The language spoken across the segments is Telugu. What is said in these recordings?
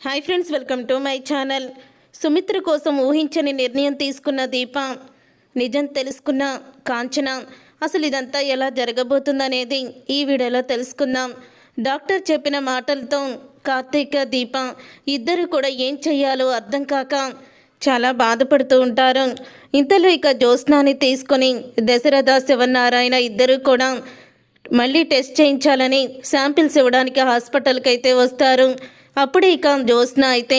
Hi friends welcome to my channel Sumitra కోసం ఊహించని నిర్ణయం తీసుకున్న దీప నిజం తెలుసుకున్న కాంచన. అసలు ఇదంతా ఎలా జరగబోతుందనేది ఈ వీడియోలో తెలుసుకుందాం. డాక్టర్ చెప్పిన మాటలతో కార్తీక దీప ఇద్దరు కూడా ఏం చెయ్యాలో అర్థం కాక చాలా బాధపడుతూ ఉంటారు. ఇంతలో ఇక జ్యోత్స్నాని తీసుకొని దశరథ శివనారాయణ ఇద్దరు కూడా మళ్ళీ టెస్ట్ చేయించాలని శాంపిల్స్ ఇవ్వడానికి హాస్పిటల్కి అయితే వస్తారు. అప్పుడు ఇక జ్యోత్స్న అయితే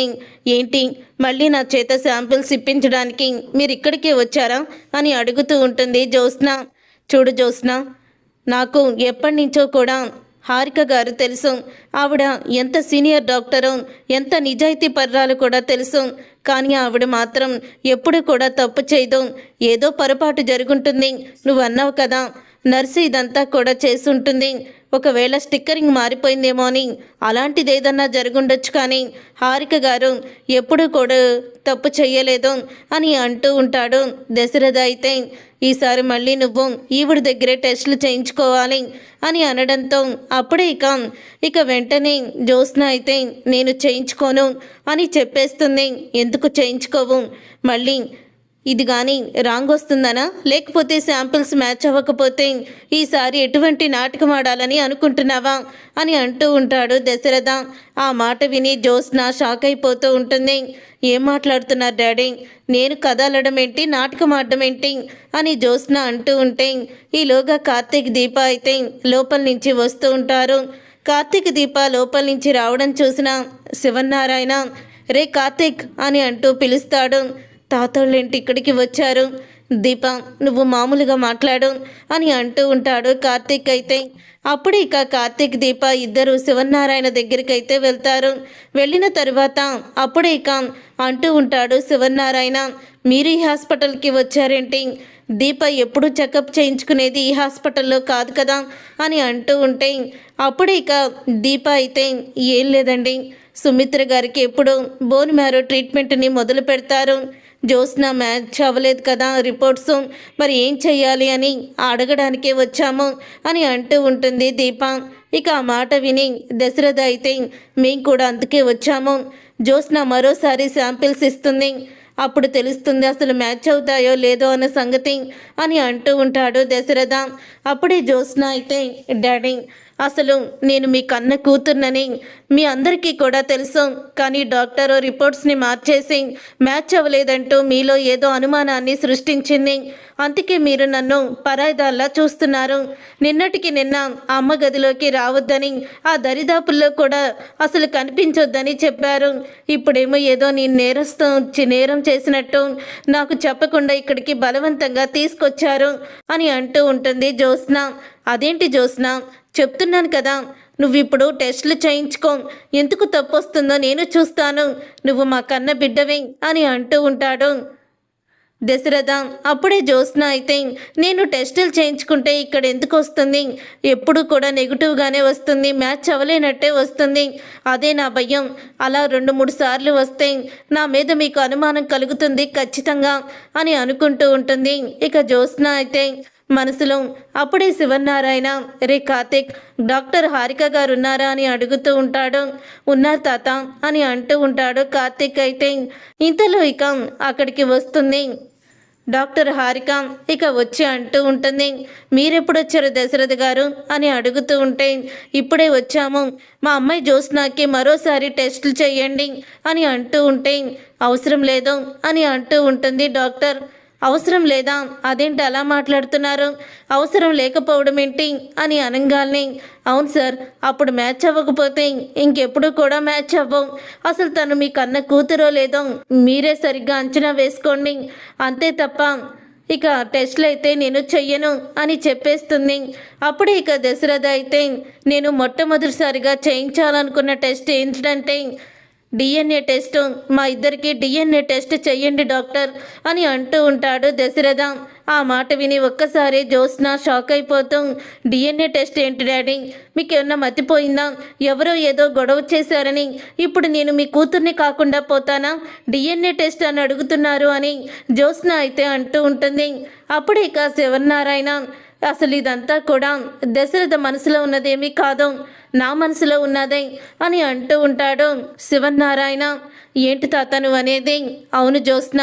ఏంటి మళ్ళీ నా చేత శాంపిల్స్ ఇప్పించడానికి మీరు ఇక్కడికే వచ్చారా అని అడుగుతూ ఉంటుంది జ్యోత్స్న. చూడు జ్యోత్స్న నాకు ఎప్పటి నుంచో కూడా హారిక గారు తెలుసు. ఆవిడ ఎంత సీనియర్ డాక్టరో ఎంత నిజాయితీ పర్రాలు కూడా తెలుసు. కానీ ఆవిడ మాత్రం ఎప్పుడు కూడా తప్పు చేయదు. ఏదో పొరపాటు జరుగుంటుంది. నువ్వు అన్నావు కదా నర్సు ఇదంతా కూడా చేసుంటుంది. ఒకవేళ స్టిక్కరింగ్ మారిపోయిందేమో అని. అలాంటిది ఏదన్నా జరుగుండొచ్చు కానీ హారిక గారు ఎప్పుడు కూడా తప్పు చేయలేదు అని అంటూ ఉంటాడు దశరథ అయితే. ఈసారి మళ్ళీ నువ్వు ఈవిడ దగ్గరే టెస్టులు చేయించుకోవాలి అని అనడంతో అప్పుడే ఇక ఇక వెంటనే జ్యోత్స్న అయితే నేను చేయించుకోను అని చెప్పేస్తుంది. ఎందుకు చేయించుకోవు? మళ్ళీ ఇది కానీ రాంగ్ వస్తుందనా లేకపోతే శాంపిల్స్ మ్యాచ్ అవ్వకపోతే ఈసారి ఎటువంటి నాటకం ఆడాలని అనుకుంటున్నావా? అని అంటూ ఉంటాడు దశరథ. ఆ మాట విని జ్యోత్స్న షాక్ అయిపోతూ ఉంటుంది. ఏం మాట్లాడుతున్నారు డాడీ? నేను కథలడం ఏంటి? నాటకం ఆడడం ఏంటి? అని జోస్న అంటూ ఉంటే ఈలోగా కార్తీక్ దీప అయితే లోపల నుంచి వస్తూ ఉంటారు. కార్తీక్ దీప లోపల నుంచి రావడం చూసిన శివనారాయణ రే కార్తీక్ అని అంటూ పిలుస్తాడు. తాతోళ్ళేంటి ఇక్కడికి వచ్చారు? దీప నువ్వు మామూలుగా మాట్లాడు అని అంటూ ఉంటాడు కార్తీక్ అయితే. అప్పుడు ఇక కార్తీక్ దీప ఇద్దరు శివనారాయణ దగ్గరికి అయితే వెళ్తారు. వెళ్ళిన తర్వాత అప్పుడు ఇక అంటూ ఉంటాడు శివనారాయణ మీరు ఈ హాస్పిటల్కి వచ్చారేంటి? దీప ఎప్పుడు చెకప్ చేయించుకునేది ఈ హాస్పిటల్లో కాదు కదా? అని అంటూ ఉంటే అప్పుడు ఇక దీప అయితే ఏం లేదండి. సుమిత్ర గారికి ఎప్పుడు బోన్ మ్యారో ట్రీట్మెంట్ని మొదలు పెడతారు. జ్యోత్స్న మ్యాచ్ అవ్వలేదు కదా రిపోర్ట్స్ మరి ఏం చెయ్యాలి అని అడగడానికే వచ్చాము అని అంటూ ఉంటుంది దీప. ఇక ఆ మాట విని దశరథ అయితే మేము కూడా అందుకే వచ్చాము. జ్యోత్స్న మరోసారి శాంపిల్స్ ఇస్తుంది. అప్పుడు తెలుస్తుంది అసలు మ్యాచ్ అవుతాయో లేదో అన్న సంగతి అని అంటూ ఉంటాడు దశరథ. అప్పుడే జ్యోత్స్న అయితే డాడీ అసలు నేను మీ కన్న కూతుర్నని మీ అందరికీ కూడా తెలుసు. కానీ డాక్టర్ రిపోర్ట్స్ని మార్చేసి మ్యాచ్ అవ్వలేదంటూ మీలో ఏదో అనుమానాన్ని సృష్టించింది. అందుకే మీరు నన్ను పరాయిదాల్లా చూస్తున్నారు. నిన్నటికి నిన్న అమ్మ గదిలోకి రావద్దని ఆ దరిదాపుల్లో కూడా అసలు కనిపించొద్దని చెప్పారు. ఇప్పుడేమో ఏదో నేను నేరస్తూ చి- నేరం చేసినట్టు నాకు చెప్పకుండా ఇక్కడికి బలవంతంగా తీసుకొచ్చారు అని అంటూ ఉంటుంది జ్యోత్స్న. అదేంటి జ్యోత్స్న? చెప్తున్నాను కదా నువ్వు ఇప్పుడు టెస్టులు చేయించుకో. ఎందుకు తప్పు వస్తుందో నేను చూస్తాను. నువ్వు మా కన్న బిడ్డవే అని అంటూ ఉంటాడు. దశరథ అప్పుడే జ్యోత్స్న అయితే నేను టెస్టులు చేయించుకుంటే ఇక్కడ ఎందుకు వస్తుంది? ఎప్పుడు కూడా నెగిటివ్గానే వస్తుంది మ్యాచ్ అవ్వలేనట్టే వస్తుంది. అదే నా భయం. అలా రెండు మూడు సార్లు వస్తే నా మీద మీకు అనుమానం కలుగుతుంది ఖచ్చితంగా అని అనుకుంటూ ఉంటుంది. ఇక జ్యోత్స్న అయితే మనసులో అప్పుడే శివనారాయణ రే కార్తిక్ డాక్టర్ హారిక గారు ఉన్నారా అని అడుగుతూ ఉంటాడు. ఉన్నారు తాత అని అంటూ ఉంటాడు కార్తిక్ అయితే. ఇంతలో ఇక అక్కడికి వస్తుంది. డాక్టర్ హారిక ఇక వచ్చి అంటూ ఉంటుంది. మీరెప్పుడు వచ్చారు దశరథ గారు? అని అడుగుతూ ఉంటే ఇప్పుడే వచ్చాము. మా అమ్మాయి జ్యోత్స్నాకి మరోసారి టెస్టులు చేయండి అని అంటూ ఉంటే అవసరం లేదు అని అంటూ ఉంటుంది డాక్టర్. అవసరం లేదా? అదేంటి అలా మాట్లాడుతున్నారు? అవసరం లేకపోవడం ఏంటి? అని అనగానే అవును సార్ అప్పుడు మ్యాచ్ అవ్వకపోతే ఇంకెప్పుడు కూడా మ్యాచ్ అవ్వం. అసలు తను మీ కన్న కూతురో లేదో మీరే సరిగ్గా అంచనా వేసుకోండి. అంతే తప్ప ఇక టెస్ట్లు అయితే నేను చెయ్యను అని చెప్పేస్తుంది. అప్పుడే ఇక దశరథ అయితే నేను మొట్టమొదటిసారిగా చేయించాలనుకున్న టెస్ట్ ఏంటంటే డిఎన్ఏ టెస్ట్ మా ఇద్దరికి డిఎన్ఏ టెస్ట్ చెయ్యండి డాక్టర్ అని అంటూ ఉంటాడు దశరథ. ఆ మాట విని ఒక్కసారి జ్యోత్స్న షాక్ అయిపోతాం డిఎన్ఏ టెస్ట్ ఏంటి డాడీ? మీకు ఏమన్నా మతిపోయిందా? ఎవరో ఏదో గొడవ చేశారని. ఇప్పుడు నేను మీ కూతుర్ని కాకుండా పోతానా? డిఎన్ఏ టెస్ట్ అని అడుగుతున్నారు అని జ్యోత్స్న అయితే అంటూ ఉంటుంది. అప్పుడు ఇక శివనారాయణ అసలు ఇదంతా కూడా దశరథ మనసులో ఉన్నదేమీ కాదు. నా మనసులో ఉన్నదే అని అంటూ ఉంటాడు శివనారాయణ ఏంటి తాత నువ్వు అనేది? అవును జ్యోత్స్న.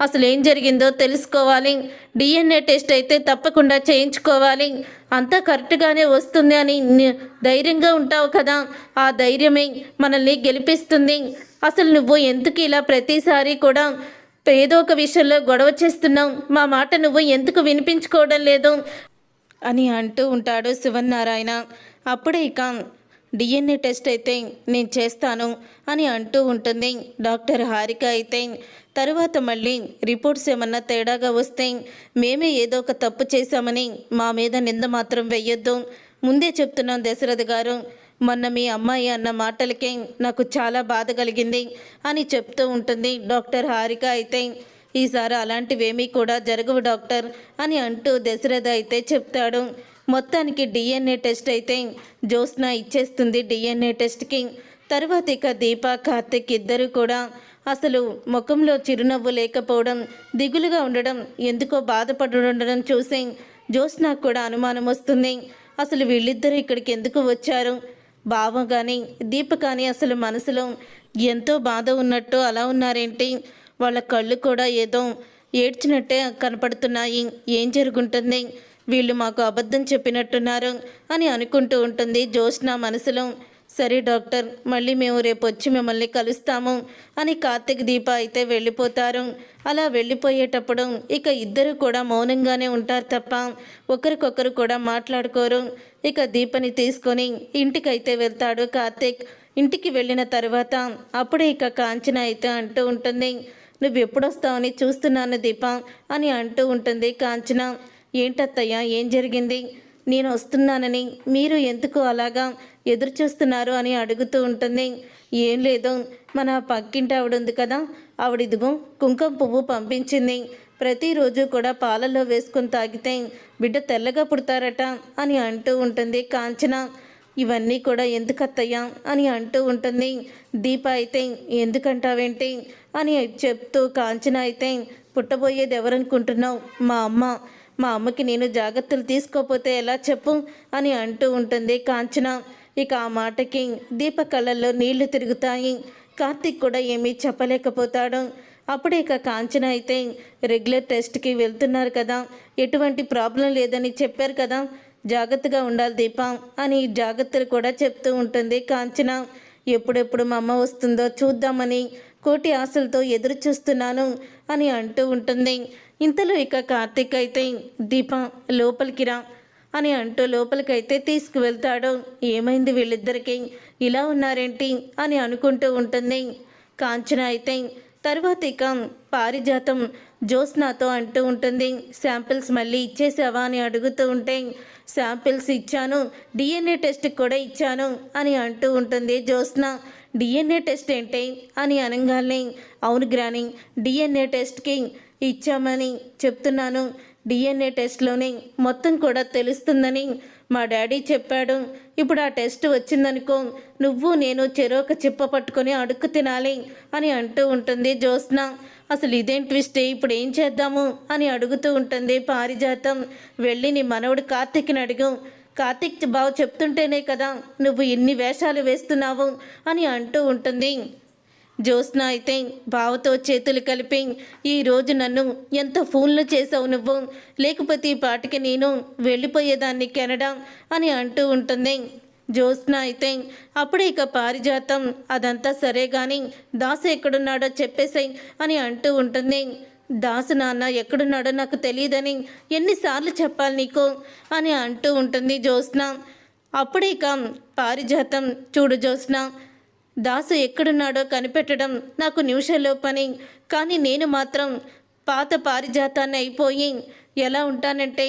అసలు ఏం జరిగిందో తెలుసుకోవాలి. డిఎన్ఏ టెస్ట్ అయితే తప్పకుండా చేయించుకోవాలి. అంతా కరెక్ట్గానే వస్తుంది అని ధైర్యంగా ఉంటావు కదా. ఆ ధైర్యమే మనల్ని గెలిపిస్తుంది. అసలు నువ్వు ఎందుకు ఇలా ప్రతిసారి కూడా ఏదో ఒక విషయంలో గొడవ చేస్తున్నావు? మా మాట నువ్వు ఎందుకు వినిపించుకోవడం లేదు? అని అంటూ ఉంటాడు శివన్నారాయణ. అప్పుడే ఇక డిఎన్ఏ టెస్ట్ అయితే నేను చేస్తాను అని అంటూ ఉంటుంది డాక్టర్ హారిక అయితే. తరువాత మళ్ళీ రిపోర్ట్స్ ఏమన్నా తేడాగా వస్తే మేమే ఏదో ఒక తప్పు చేశామని మా మీద నింద మాత్రం వెయ్యొద్దు. ముందే చెప్తున్నాం దశరథ గారు మొన్న మీ అమ్మాయి అన్న మాటలకే నాకు చాలా బాధ కలిగింది అని చెప్తూ ఉంటుంది డాక్టర్ హారిక అయితే. ఈసారి అలాంటివేమీ కూడా జరగవు డాక్టర్ అని అంటూ దశరథ అయితే చెప్తాడు. మొత్తానికి డిఎన్ఏ టెస్ట్ అయితే జ్యోత్స్న ఇచ్చేస్తుంది డిఎన్ఏ టెస్ట్కి. తర్వాత ఇక దీప కార్తిక్ ఇద్దరు కూడా అసలు ముఖంలో చిరునవ్వు లేకపోవడం దిగులుగా ఉండడం ఎందుకో బాధపడుండడం చూసి జ్యోత్స్నకు కూడా అనుమానం వస్తుంది. అసలు వీళ్ళిద్దరూ ఇక్కడికి ఎందుకు వచ్చారు? బావ కానీ దీప కానీ అసలు మనసులో ఎంతో బాధ ఉన్నట్టు అలా ఉన్నారేంటి? వాళ్ళ కళ్ళు కూడా ఏదో ఏడ్చినట్టే కనపడుతున్నాయి ఏం జరుగుంటుంది? వీళ్ళు మాకు అబద్ధం చెప్పినట్టున్నారు అని అనుకుంటూ ఉంటుంది జోష్న మనసులో. సరే డాక్టర్ మళ్ళీ మేము రేపు వచ్చి మిమ్మల్ని కలుస్తాము అని కార్తిక్ దీప అయితే వెళ్ళిపోతారు. అలా వెళ్ళిపోయేటప్పుడు ఇక ఇద్దరు కూడా మౌనంగానే ఉంటారు తప్ప ఒకరికొకరు కూడా మాట్లాడుకోరు. ఇక దీపని తీసుకొని ఇంటికైతే వెళ్తాడు కార్తిక్. ఇంటికి వెళ్ళిన తర్వాత అప్పుడే ఇక కాంచన అయితే అంటూ ఉంటుంది. నువ్వు ఎప్పుడొస్తావని చూస్తున్నాను దీప అని అంటూ ఉంటుంది కాంచన. ఏంటత్తయ్య ఏం జరిగింది? నేను వస్తున్నానని మీరు ఎందుకు అలాగా ఎదురు చూస్తున్నారు అని అడుగుతూ ఉంటుంది. ఏం లేదు మన పక్కింటి ఆవిడ ఉంది కదా. ఆవిడిదిగో కుంకుమ పువ్వు పంపించింది. ప్రతిరోజు కూడా పాలలో వేసుకొని తాగితే బిడ్డ తెల్లగా పుడతారట అని అంటూ ఉంటుంది కాంచన. ఇవన్నీ కూడా ఎందుకత్తయ్యా అని అంటూ ఉంటుంది. దీప అయితే ఎందుకంటావేంటి? అని చెప్తూ కాంచన అయితే పుట్టబోయేది ఎవరనుకుంటున్నావు? మా అమ్మ. మా అమ్మకి నేను జాగ్రత్తలు తీసుకోపోతే ఎలా చెప్పు? అని అంటూ ఉంటుంది కాంచన. ఇక ఆ మాటకి దీప కళ్ళల్లో నీళ్ళు తిరుగుతాయి. కార్తీక్ కూడా ఏమీ చెప్పలేకపోతాడు. అప్పుడే ఇక కాంచన అయితే రెగ్యులర్ టెస్ట్కి వెళ్తున్నారు కదా. ఎటువంటి ప్రాబ్లం లేదని చెప్పారు కదా. జాగ్రత్తగా ఉండాలి దీప అని జాగ్రత్తలు కూడా చెప్తూ ఉంటుంది కాంచన. ఎప్పుడెప్పుడు మా అమ్మ వస్తుందో చూద్దామని కోటి ఆశలతో ఎదురు చూస్తున్నాను అని అంటూ ఉంటుంది. ఇంతలో ఇక కార్తీక్ అయితే దీప లోపలికి రా అని అంటూ లోపలికైతే తీసుకువెళ్తాడు. ఏమైంది వీళ్ళిద్దరికి? ఇలా ఉన్నారేంటి? అని అనుకుంటూ ఉంటుంది. కాంచన అయితే తర్వాత ఇక పారిజాతం. జ్యోత్స్నాతో అంటూ ఉంటుంది. శాంపిల్స్ మళ్ళీ ఇచ్చేసావా? అని అడుగుతూ ఉంటే శాంపిల్స్ ఇచ్చాను. డిఎన్ఏ టెస్ట్ కూడా ఇచ్చాను అని అంటూ ఉంటుంది జ్యోత్స్న డిఎన్ఏ టెస్ట్ ఏంటి అని అనగానే అవును గ్రాని డిఎన్ఏ టెస్ట్కి ఇచ్చామని చెప్తున్నాను. డిఎన్ఏ టెస్ట్లోనే మొత్తం కూడా తెలుస్తుందని మా డాడీ చెప్పాడు. ఇప్పుడు ఆ టెస్ట్ వచ్చిందనుకో నువ్వు నేను చెరోక చిప్ప పట్టుకొని అడుక్కు తినాలి అని అంటూ ఉంటుంది జ్యోత్స్న. అసలు ఇదేం ట్విస్ట్ ఇప్పుడు ఏం చేద్దాము? అని అడుగుతూ ఉంటుంది పారిజాతం. వెళ్ళి నీ మనవడు కార్తీక్ని అడుగు. కార్తీక్ బావ చెప్తుంటేనే కదా నువ్వు ఇన్ని వేషాలు వేస్తున్నావు అని అంటూ ఉంటుంది. జ్యోత్స్న అయితే బావతో చేతులు కలిపి ఈరోజు నన్ను ఎంత ఫోన్లు చేసావు నువ్వు? లేకపోతే ఈ పాటికి నేను వెళ్ళిపోయేదాన్ని కెనడా? అని అంటూ ఉంటుంది. జ్యోత్స్న అయితే అప్పుడే ఇక పారిజాతం. అదంతా సరే కానీ దాసు ఎక్కడున్నాడో చెప్పేసాయి అని అంటూ ఉంటుంది. దాసు నాన్న ఎక్కడున్నాడో నాకు తెలియదని ఎన్నిసార్లు చెప్పాలి నీకు? అని అంటూ ఉంటుంది జ్యోత్స్న. అప్పుడే ఇక పారిజాతం చూడు జ్యోత్స్న. దాసు ఎక్కడున్నాడో కనిపెట్టడం నాకు నిమిషంలో పని. కానీ నేను మాత్రం పాత పారిజాతాన్ని అయిపోయి ఎలా ఉంటానంటే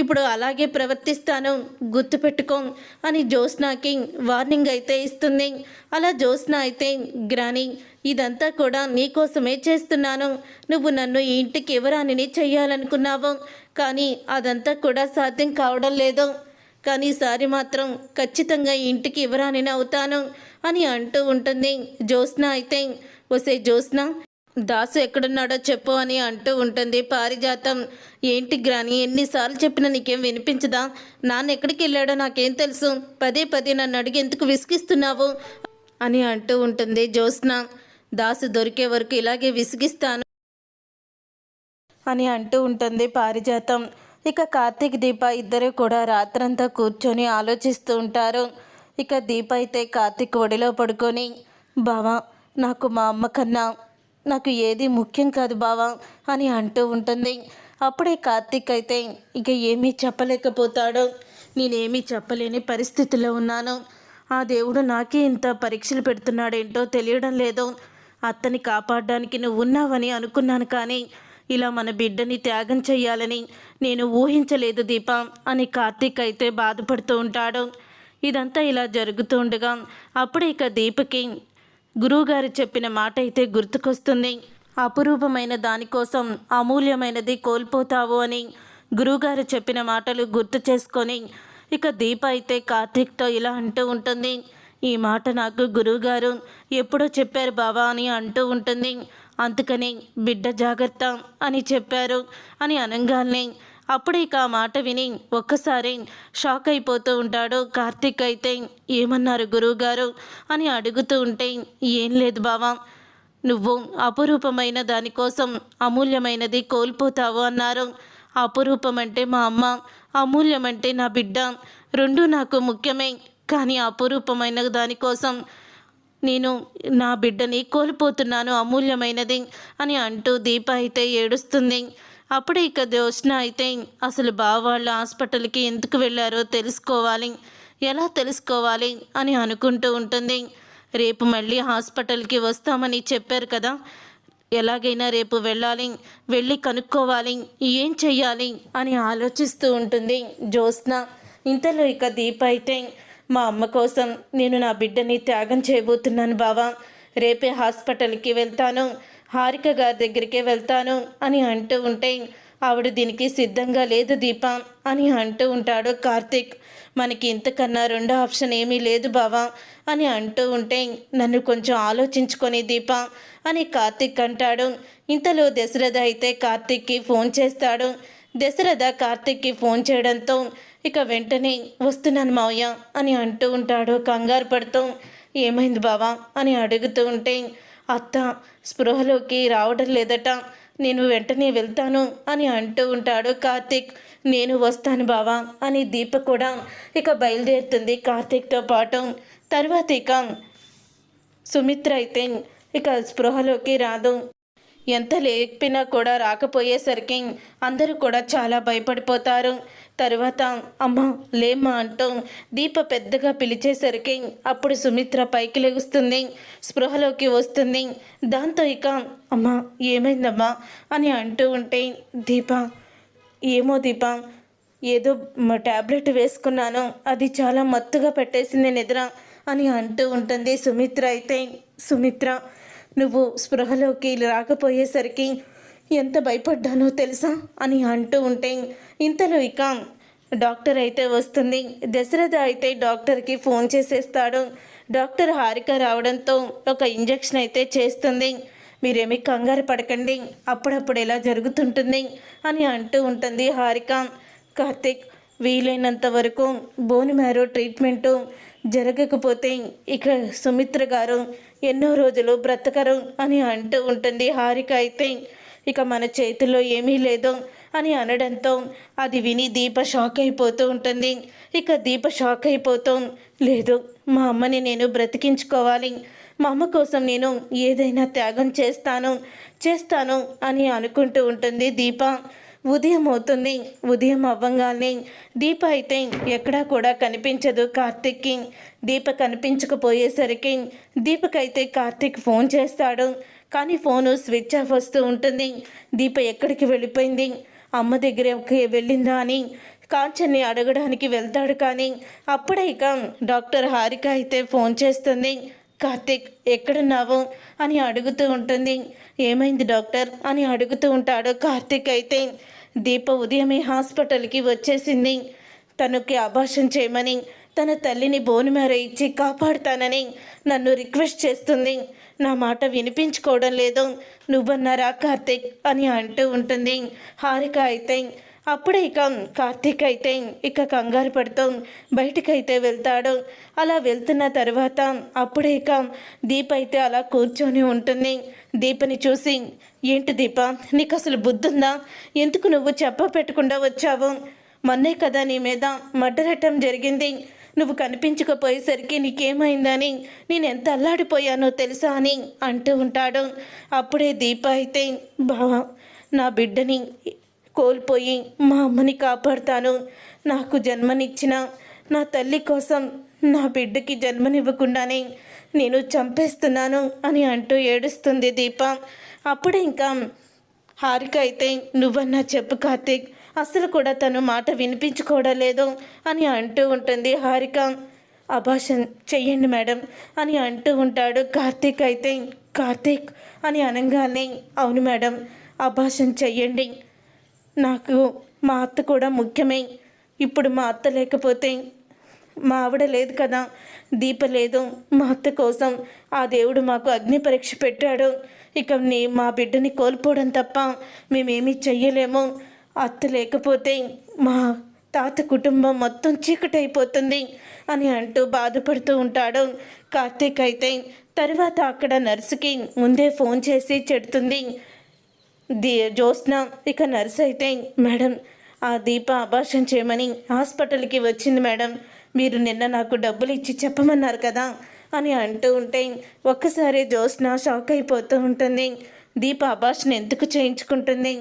ఇప్పుడు అలాగే ప్రవర్తిస్తాను గుర్తుపెట్టుకో అని జ్యోత్స్నాకి వార్నింగ్ అయితే ఇస్తుంది. అలా జ్యోత్స్న అయితే గ్రాని ఇదంతా కూడా నీకోసమే చేస్తున్నాను. నువ్వు నన్ను ఈ ఇంటికి ఎవరానిని చెయ్యాలనుకున్నావు కానీ అదంతా కూడా సాధ్యం కావడం లేదు. కానీ ఈసారి మాత్రం ఖచ్చితంగా ఇంటికి ఇవ్వరాని అవుతాను అని అంటూ ఉంటుంది జ్యోత్స్న అయితే. వసే జ్యోత్స్న దాసు ఎక్కడున్నాడో చెప్పు అని అంటూ ఉంటుంది. పారిజాతం ఏంటి గ్రాని ఎన్నిసార్లు చెప్పినా నీకేం వినిపించదా? నాన్న ఎక్కడికి వెళ్ళాడో నాకేం తెలుసు? పదే పదే నన్ను అడిగి ఎందుకు విసిగిస్తున్నావు? అని అంటూ ఉంటుంది జ్యోత్స్న. దాసు దొరికే వరకు ఇలాగే విసిగిస్తాను అని అంటూ ఉంటుంది పారిజాతం. ఇక కార్తీక్ దీప ఇద్దరు కూడా రాత్రంతా కూర్చొని ఆలోచిస్తూ ఉంటారు. ఇక దీప అయితే కార్తీక్ ఒడిలో పడుకొని బావా నాకు మా అమ్మ కన్నా నాకు ఏది ముఖ్యం కాదు బావా అని అంటూ ఉంటుంది. అప్పుడే కార్తీక్ అయితే ఇక ఏమీ చెప్పలేకపోతాడు. నేనేమీ చెప్పలేని పరిస్థితిలో ఉన్నాను. ఆ దేవుడు నాకే ఇంత పరీక్షలు పెడుతున్నాడేంటో తెలియడం లేదు. అత్తని కాపాడడానికి నువ్వు ఉన్నావని అనుకున్నాను కానీ ఇలా మన బిడ్డని త్యాగం చెయ్యాలని నేను ఊహించలేదు దీప అని కార్తీక్ అయితే బాధపడుతూ ఉంటాడు. ఇదంతా ఇలా జరుగుతుండగా అప్పుడే ఇక దీపకి గురువుగారు చెప్పిన మాట అయితే గుర్తుకొస్తుంది. అపురూపమైన దానికోసం అమూల్యమైనది కోల్పోతావు అని గురువుగారు చెప్పిన మాటలు గుర్తు చేసుకొని ఇక దీప అయితే కార్తీక్తో ఇలా అంటూ ఉంటుంది. ఈ మాట నాకు గురువుగారు ఎప్పుడో చెప్పారు బావా అని అంటూ ఉంటుంది. అందుకని బిడ్డ జాగ్రత్త అని చెప్పారు అని అనగానే అప్పుడు ఇక ఆ మాట విని ఒక్కసారి షాక్ అయిపోతూ ఉంటాడు. కార్తీక్ అయితే ఏమన్నారు గురువుగారు అని అడుగుతూ ఉంటే ఏం లేదు బావా నువ్వు అపురూపమైన దానికోసం అమూల్యమైనది కోల్పోతావు అన్నారు. అపురూపం అంటే మా అమ్మ అమూల్యం అంటే నా బిడ్డ రెండు నాకు ముఖ్యమే కానీ అపురూపమైన దానికోసం నేను నా బిడ్డని కోల్పోతున్నాను అమూల్యమైనది అని అంటూ దీప అయితే ఏడుస్తుంది. అప్పుడే ఇక జ్యోత్స్న అయితే అసలు బావ వాళ్ళ హాస్పిటల్కి ఎందుకు వెళ్ళారో తెలుసుకోవాలి. ఎలా తెలుసుకోవాలి అని అనుకుంటూ ఉంటుంది. రేపు మళ్ళీ హాస్పిటల్కి వస్తామని చెప్పారు కదా. ఎలాగైనా రేపు వెళ్ళాలి వెళ్ళి కనుక్కోవాలి ఏం చెయ్యాలి అని ఆలోచిస్తూ ఉంటుంది జ్యోత్స్న. ఇంతలో ఇక దీప అయితే మా అమ్మ కోసం నేను నా బిడ్డని త్యాగం చేయబోతున్నాను బావా. రేపే హాస్పిటల్కి వెళ్తాను. హారిక గారి దగ్గరికే వెళ్తాను అని అంటూ ఉంటే ఆవిడ దీనికి సిద్ధంగా లేదు దీప అని అంటూ ఉంటాడు కార్తీక్. మనకి ఇంతకన్నా రెండో ఆప్షన్ ఏమీ లేదు బావా అని అంటూ ఉంటే నన్ను కొంచెం ఆలోచించుకొని దీప అని కార్తీక్ అంటాడు. ఇంతలో దశరథ అయితే కార్తీక్కి ఫోన్ చేస్తాడు. దశరథ కార్తీక్కి ఫోన్ చేయడంతో ఇక వెంటనే వస్తున్నాను మావయ్య అని అంటూ ఉంటాడు కంగారు పడుతూ. ఏమైంది బావా అని అడుగుతూ ఉంటే అత్త స్పృహలోకి రావడం లేదట. నేను వెంటనే వెళ్తాను అని అంటూ ఉంటాడు కార్తీక్. నేను వస్తాను బావా అని దీప కూడా ఇక బయలుదేరుతుంది కార్తీక్తో పాటు. తర్వాత ఇక సుమిత్ర అయితే ఇక స్పృహలోకి రాదు. ఎంత లేపినా కూడా రాకపోయేసరికి అందరూ కూడా చాలా భయపడిపోతారు. తర్వాత అమ్మ లేమ్మా అంటూ దీప పెద్దగా పిలిచేసరికి అప్పుడు సుమిత్ర పైకి లెగుస్తుంది స్పృహలోకి వస్తుంది. దాంతో ఇక అమ్మ ఏమైందమ్మా? అని అంటూ ఉంటే దీప ఏమో దీప ఏదో ట్యాబ్లెట్ వేసుకున్నాను అది చాలా మత్తుగా పెట్టేసింది నిద్ర అని అంటూ ఉంటుంది సుమిత్ర. అయితే సుమిత్ర నువ్వు స్పృహలోకి రాకపోయేసరికి ఎంత భయపడ్డానో తెలుసా? అని అంటూ ఉంటే ఇంతలో ఇక డాక్టర్ అయితే వస్తుంది. దశరథ అయితే డాక్టర్కి ఫోన్ చేసేస్తాడు. డాక్టర్ హారిక రావడంతో ఒక ఇంజెక్షన్ అయితే చేస్తుంది. మీరేమీ కంగారు పడకండి. అప్పుడప్పుడు ఎలా జరుగుతుంటుంది అని అంటూ ఉంటుంది హారిక. కార్తిక్ వీలైనంత వరకు బోన్ మ్యారో ట్రీట్మెంటు జరగకపోతే ఇక సుమిత్ర గారు ఎన్నో రోజులు బ్రతకరు అని అంటూ ఉంటుంది హారిక అయితే. ఇక మన చేతిలో ఏమీ లేదు. అని అనడంతో అది విని దీప షాక్ అయిపోతూ ఉంటుంది. ఇక దీప షాక్ అయిపోతూ లేదు మా అమ్మని నేను బ్రతికించుకోవాలి. మా అమ్మ కోసం నేను ఏదైనా త్యాగం చేస్తాను చేస్తాను అని అనుకుంటూ ఉంటుంది దీప. ఉదయం అవుతుంది. ఉదయం అవ్వంగానే దీప అయితే ఎక్కడా కూడా కనిపించదు కార్తిక్కి. దీప కనిపించకపోయేసరికి దీపకైతే కార్తిక్ ఫోన్ చేస్తాడు. కానీ ఫోను స్విచ్ ఆఫ్ వస్తూ ఉంటుంది. దీప ఎక్కడికి వెళ్ళిపోయింది? అమ్మ దగ్గరకి వెళ్ళిందా అని కాంచన్ని అడగడానికి వెళ్తాడు కానీ అప్పుడే ఇక డాక్టర్ హారిక అయితే ఫోన్ చేస్తుంది కార్తిక్ ఎక్కడున్నావు? అని అడుగుతూ ఉంటుంది. ఏమైంది డాక్టర్? అని అడుగుతూ ఉంటాడు కార్తిక్ అయితే. దీప ఉదయమే హాస్పిటల్కి వచ్చేసింది. తనకి అభాషణ చేయమని తన తల్లిని బోనుమేర ఇచ్చి కాపాడుతానని నన్ను రిక్వెస్ట్ చేస్తుంది. నా మాట వినిపించుకోవడం లేదు. నువ్వన్నారా కార్తీక్ అని అంటూ ఉంటుంది. హారిక అయితే అప్పుడే ఇక కార్తీక్ అయితే ఇక కంగారు పడుతూ బయటకైతే వెళ్తాడు. అలా వెళ్తున్న తర్వాత అప్పుడే ఇక దీప అయితే అలా కూర్చొని ఉంటుంది. దీపని చూసి ఏంటి దీప నీకు అసలు బుద్ధుందా? ఎందుకు నువ్వు చెప్ప పెట్టకుండా వచ్చావు? మొన్నే కదా నీ మీద మడ్డరటం జరిగింది. నువ్వు కనిపించకపోయేసరికి నీకేమైందని? నేను ఎంత అల్లాడిపోయానో తెలుసా అని అంటూ ఉంటాడు. అప్పుడే దీప అయితే బావా నా బిడ్డని కోల్పోయి మా అమ్మని కాపాడుతాను. నాకు జన్మనిచ్చిన నా తల్లి కోసం నా బిడ్డకి జన్మనివ్వకుండానే నేను చంపేస్తున్నాను అని అంటూ ఏడుస్తుంది దీప. అప్పుడే ఇంకా హారిక అయితే నువ్వన్నా చెప్పు కార్తీక్ అసలు కూడా తను మాట వినిపించుకోవడం లేదు అని అంటూ ఉంటుంది. హారిక అభాషన్ చెయ్యండి మేడం అని అంటూ ఉంటాడు. కార్తీక్ అయితే కార్తీక్ అని అనగానే అవును మేడం అభాషన్ చెయ్యండి. నాకు మా అత్త కూడా ముఖ్యమే. ఇప్పుడు మా అత్త లేకపోతే మా ఆవిడ లేదు కదా దీప లేదు. మా అత్త కోసం ఆ దేవుడు మాకు అగ్ని పరీక్ష పెట్టాడు. ఇక నీ మా బిడ్డని కోల్పోవడం తప్ప మేమేమీ చెయ్యలేము. అత్త లేకపోతే మా తాత కుటుంబం మొత్తం చీకటైపోతుంది అని అంటూ బాధపడుతూ ఉంటాడు. కార్తీక్ అయితే తర్వాత అక్కడ నర్సుకి ముందే ఫోన్ చేసి చెడుతుంది. ది జ్యోత్స్న ఇక నర్స్ అయితే మేడం ఆ దీప అభాషణ చేయమని హాస్పిటల్కి వచ్చింది మేడం. మీరు నిన్న నాకు డబ్బులు ఇచ్చి చెప్పమన్నారు కదా అని అంటూ ఉంటే ఒక్కసారి జ్యోత్స్న షాక్ అయిపోతూ ఉంటుంది. దీప అభాషణ ఎందుకు చేయించుకుంటుంది?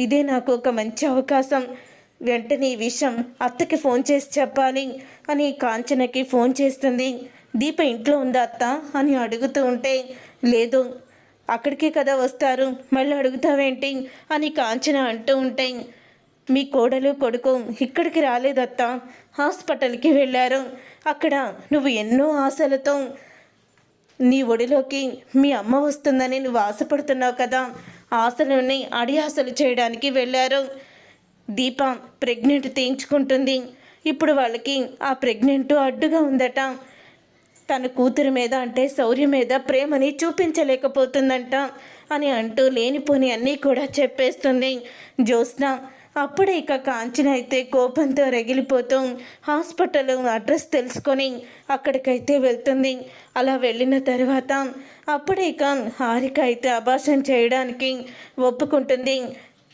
ఇదే నాకు ఒక మంచి అవకాశం. వెంటనే ఈ విషయం అత్తకి ఫోన్ చేసి చెప్పాలి అని కాంచనకి ఫోన్ చేస్తుంది. దీప ఇంట్లో ఉందా అత్త? అని అడుగుతూ ఉంటే లేదు. అక్కడికే కదా వస్తారు? మళ్ళీ అడుగుతావేంటి? అని కాంచన అంటూ ఉంటే మీ కోడలు కొడుకు ఇక్కడికి రాలేదత్త హాస్పిటల్కి వెళ్ళారు. అక్కడ నువ్వు ఎన్నో ఆశలతో నీ ఒడిలోకి మీ అమ్మ వస్తుందని నువ్వు ఆశపడుతున్నావు కదా. ఆశలని అడియాసలు చేయడానికి వెళ్ళారు. దీప ప్రెగ్నెంట్ తీయించుకుంటుంది. ఇప్పుడు వాళ్ళకి ఆ ప్రెగ్నెంట్ అడ్డుగా ఉందట. తన కూతురు మీద అంటే శౌర్య మీద ప్రేమని చూపించలేకపోతుందంట అని అంటూ లేనిపోని అన్నీ కూడా చెప్పేస్తుంది. జ్యోత్స్న అప్పుడే ఇక కాంచన అయితే కోపంతో రగిలిపోతూ. హాస్పిటల్ అడ్రస్ తెలుసుకొని అక్కడికైతే వెళ్తుంది. అలా వెళ్ళిన తర్వాత అప్పుడే ఇక హారిక అయితే అభాషణ చేయడానికి ఒప్పుకుంటుంది.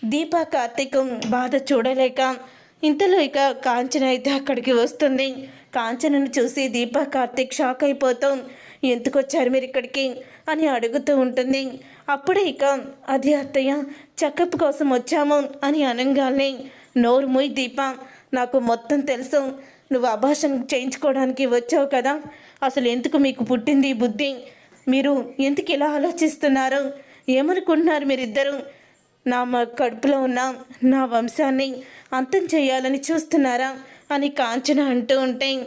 దీపా కార్తీక్ బాధ చూడలేక ఇంతలో ఇక కాంచన అయితే అక్కడికి వస్తుంది. కాంచనను చూసి దీప కార్తీక్ షాక్ అయిపోతాం. ఎందుకు వచ్చారు మీరు ఇక్కడికి? అని అడుగుతూ ఉంటుంది. అప్పుడే ఇక అది అత్తయ్య చెకప్ కోసం వచ్చాము అని అనగానే నోరు ముయ్ దీప. నాకు మొత్తం తెలుసు. నువ్వు అభాషణ చేయించుకోవడానికి వచ్చావు కదా. అసలు ఎందుకు మీకు పుట్టింది బుద్ధి? మీరు ఎందుకు ఇలా ఆలోచిస్తున్నారు? ఏమనుకుంటున్నారు మీరిద్దరు? నా మా కడుపులో ఉన్న నా వంశాన్ని అంతం చేయాలని చూస్తున్నారా అని కాంచన అంటూ ఉంటే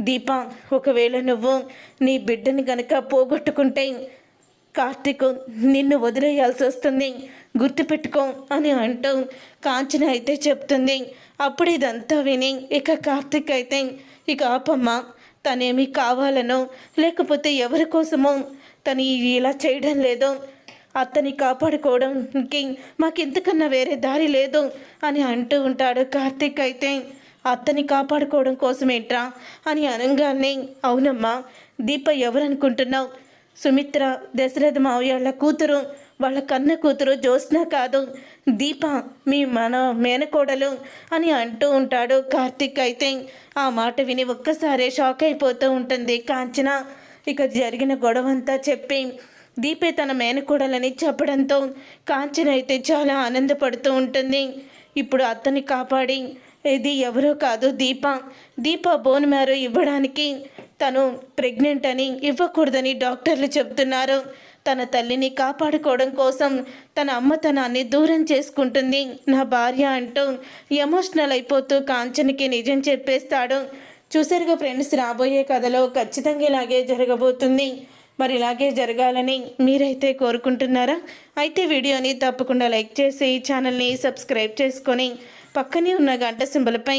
దీప ఒకవేళ నువ్వు నీ బిడ్డని గనక పోగొట్టుకుంటే కార్తీక్ నిన్ను వదిలేయాల్సి వస్తుంది. గుర్తుపెట్టుకో అని అంటూ కాంచన అయితే చెప్తుంది. అప్పుడు ఇదంతా విని ఇక కార్తీక్ అయితే ఇక ఆపమ్మ తనేమి కావాలనో లేకపోతే ఎవరి కోసమో తను ఇలా చేయడం లేదో. అత్తని కాపాడుకోవడానికి మాకెంతకన్నా వేరే దారి లేదు అని అంటూ ఉంటాడు కార్తీక్ అయితే. అత్తని కాపాడుకోవడం కోసమేంట్రా? అని అనగానే అవునమ్మా దీప ఎవరనుకుంటున్నావు? సుమిత్ర దశరథ మావయ్యాళ్ళ కూతురు వాళ్ళ కన్న కూతురు జ్యోత్స్న కాదు. దీప మీ మన మేనకోడలు అని అంటూ ఉంటాడు కార్తీక్ అయితే. ఆ మాట విని ఒక్కసారే షాక్ అయిపోతూ ఉంటుంది కాంచన. ఇక జరిగిన గొడవంతా చెప్పి దీపే తన మేనకోడలని చెప్పడంతో కాంచన అయితే చాలా ఆనందపడుతూ ఉంటుంది. ఇప్పుడు అత్తని కాపాడి ఇది ఎవరో కాదు దీప. దీప బోన్ మ్యారో ఇవ్వడానికి తను ప్రెగ్నెంట్ అని ఇవ్వకూడదని డాక్టర్లు చెబుతున్నారు. తన తల్లిని కాపాడుకోవడం కోసం తన అమ్మతనాన్ని దూరం చేసుకుంటుంది. నా భార్య అంటూ ఎమోషనల్ అయిపోతూ కాంచనికి నిజం చెప్పేస్తాడు. చూసారుగా ఫ్రెండ్స్ రాబోయే కథలో ఖచ్చితంగా ఇలాగే జరగబోతుంది. మరి ఇలాగే జరగాలని మీరైతే కోరుకుంటున్నారా? అయితే వీడియోని తప్పకుండా లైక్ చేసి ఛానల్ని సబ్స్క్రైబ్ చేసుకొని పక్కనే ఉన్న గంట సింబలపై